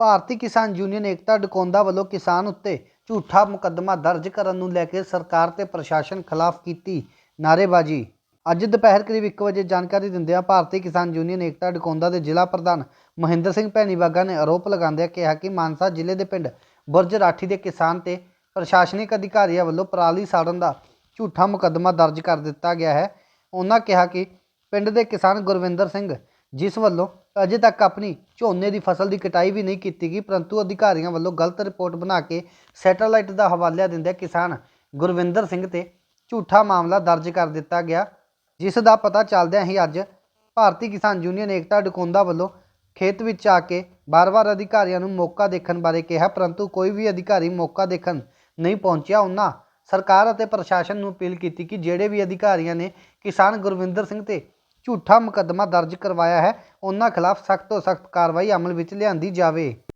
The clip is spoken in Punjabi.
ਭਾਰਤੀ ਕਿਸਾਨ ਯੂਨੀਅਨ ਏਕਤਾ ਡਕੌਂਦਾ ਵੱਲੋਂ ਕਿਸਾਨ ਉੱਤੇ ਝੂਠਾ ਮੁਕੱਦਮਾ ਦਰਜ ਕਰਨ ਨੂੰ ਲੈ ਕੇ ਸਰਕਾਰ ਤੇ ਪ੍ਰਸ਼ਾਸਨ ਖਿਲਾਫ ਕੀਤੀ ਨਾਅਰੇਬਾਜ਼ੀ। ਅੱਜ ਦੁਪਹਿਰ ਕਰੀਬ 1 ਵਜੇ ਜਾਣਕਾਰੀ ਦਿੰਦਿਆਂ ਭਾਰਤੀ ਕਿਸਾਨ ਯੂਨੀਅਨ ਏਕਤਾ ਡਕੌਂਦਾ ਦੇ ਜ਼ਿਲ੍ਹਾ ਪ੍ਰਧਾਨ ਮਹਿੰਦਰ ਸਿੰਘ ਭੈਣੀਵਾਗਾ ਨੇ ਆਰੋਪ ਲਗਾਉਂਦਿਆਂ ਕਿਹਾ ਕਿ ਮਾਨਸਾ ਜ਼ਿਲ੍ਹੇ ਦੇ ਪਿੰਡ ਬੁਰਜ ਰਾਠੀ ਦੇ ਕਿਸਾਨ ਤੇ ਪ੍ਰਸ਼ਾਸਨਿਕ ਅਧਿਕਾਰੀਆਂ ਵੱਲੋਂ ਪਰਾਲੀ ਸਾੜਨ ਦਾ ਝੂਠਾ ਮੁਕੱਦਮਾ ਦਰਜ ਕਰ ਦਿੱਤਾ ਗਿਆ ਹੈ। ਉਹਨਾਂ ਕਿਹਾ ਕਿ ਪਿੰਡ ਦੇ ਕਿਸਾਨ ਗੁਰਵਿੰਦਰ ਸਿੰਘ ਜਿਸ ਵੱਲੋਂ ਅਜੇ ਤੱਕ ਆਪਣੀ ਝੋਨੇ ਦੀ ਫਸਲ ਦੀ ਕਟਾਈ ਵੀ ਨਹੀਂ ਕੀਤੀ ਗਈ, ਪਰੰਤੂ ਅਧਿਕਾਰੀਆਂ ਵੱਲੋਂ ਗਲਤ ਰਿਪੋਰਟ ਬਣਾ ਕੇ ਸੈਟੇਲਾਈਟ ਦਾ ਹਵਾਲਾ ਦਿੰਦਿਆਂ ਕਿਸਾਨ ਗੁਰਵਿੰਦਰ ਸਿੰਘ ਤੇ ਝੂਠਾ ਮਾਮਲਾ ਦਰਜ ਕਰ ਦਿੱਤਾ ਗਿਆ, ਜਿਸ ਦਾ ਪਤਾ ਚੱਲਦਿਆਂ ਹੀ ਅੱਜ ਭਾਰਤੀ ਕਿਸਾਨ ਯੂਨੀਅਨ ਏਕਤਾ ਡਕੌਂਦਾ ਵੱਲੋਂ ਖੇਤ ਵਿੱਚ ਆ ਕੇ ਬਾਰ-ਬਾਰ ਅਧਿਕਾਰੀਆਂ ਨੂੰ ਮੌਕਾ ਦੇਖਣ ਬਾਰੇ ਕਿਹਾ, ਪਰੰਤੂ ਕੋਈ ਵੀ ਅਧਿਕਾਰੀ ਮੌਕਾ ਦੇਖਣ ਨਹੀਂ ਪਹੁੰਚਿਆ, ਉਹਨਾਂ ਸਰਕਾਰ ਅਤੇ ਪ੍ਰਸ਼ਾਸਨ ਨੂੰ ਅਪੀਲ ਕੀਤੀ ਕਿ ਜਿਹੜੇ ਵੀ ਅਧਿਕਾਰੀਆਂ ਨੇ ਕਿਸਾਨ ਗੁਰਵਿੰਦਰ ਸਿੰਘ ਤੇ ਝੂਠਾ ਮੁਕੱਦਮਾ ਦਰਜ ਕਰਵਾਇਆ ਹੈ। ਉਹਨਾਂ ਖਿਲਾਫ ਸਖਤ ਤੋਂ ਸਖਤ ਕਾਰਵਾਈ ਅਮਲ ਵਿੱਚ ਲਿਆਂਦੀ ਜਾਵੇ।